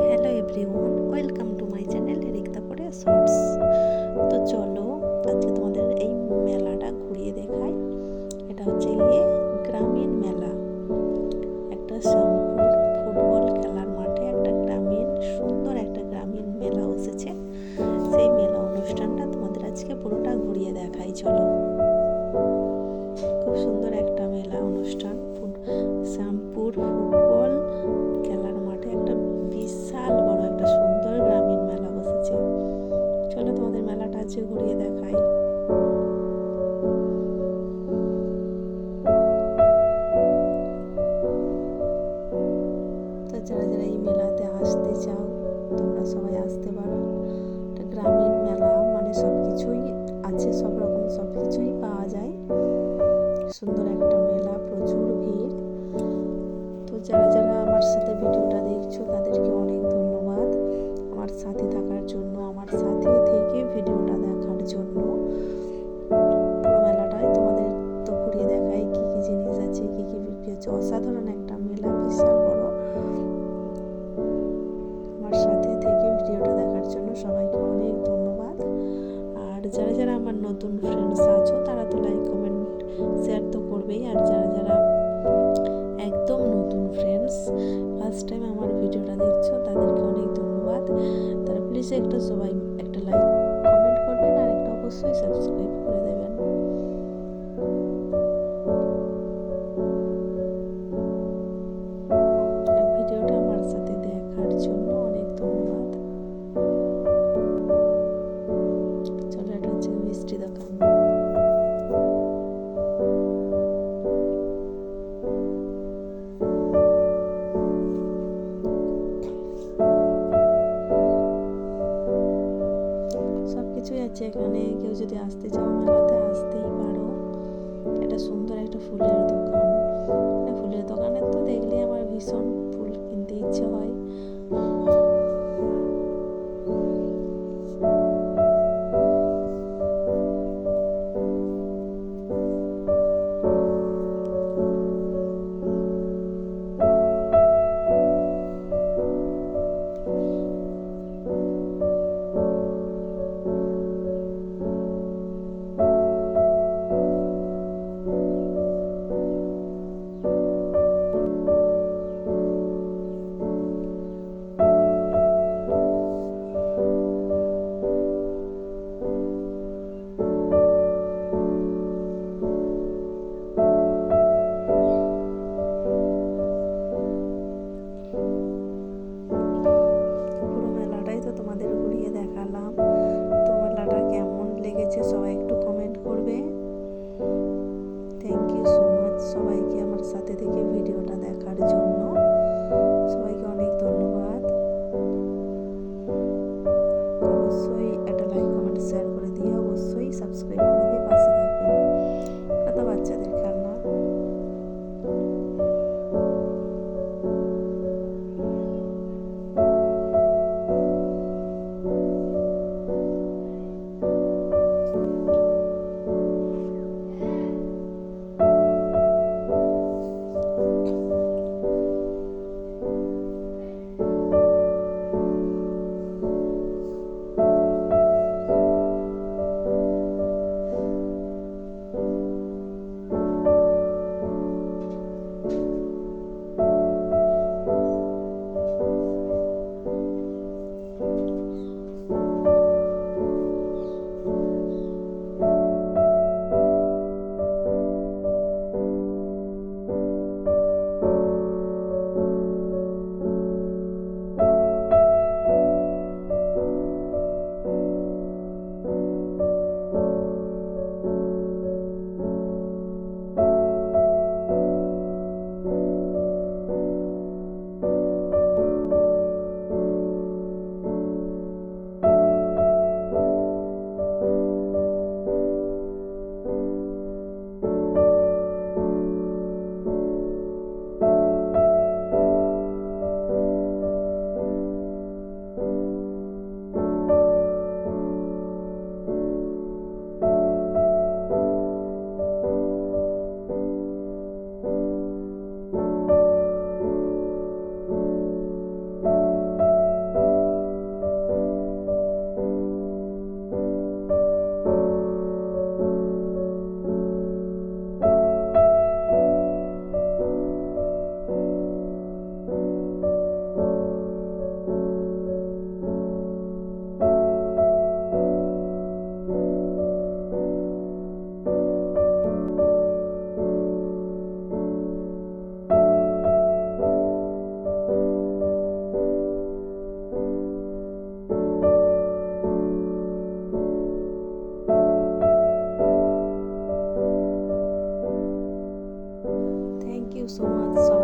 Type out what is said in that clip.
Hello everyone welcome to my channel Rikta পরে shorts মেলাটা ঘুরিয়ে দেখাই। যারা যারা এই মেলাতে আসতে চাও, তোমরা সবাই আসতে পারো। এটা গ্রামীণ মেলা মানে সব কিছুই আছে, সব রকম সব কিছুই পাওয়া যায়। সুন্দর একটা মেলা, প্রচুর ভিড়। তো যারা যারা আমার সাথে ভিডিওটা দেখছ, তাদেরকে অনেক ধন্যবাদ। আমার সাথে থাকার জন্য, আমার সাথে থেকে ভিডিওটা যারা যারা আমার নতুন ফ্রেন্ডস আছো, তারা তো লাইক কমেন্ট শেয়ার তো করবেই। আর যারা যারা একদম নতুন ফ্রেন্ডস ফার্স্ট টাইম আমার ভিডিওটা দেখছ, তাদেরকে অনেক ধন্যবাদ। তারা প্লিজ একটা সবাই মিষ্টি দোকান সব কিছুই আছে এখানে। কেউ যদি আসতে চাও মেলাতে আসতেই পারো। এটা সুন্দর একটা ফুলের দোকান। you so much.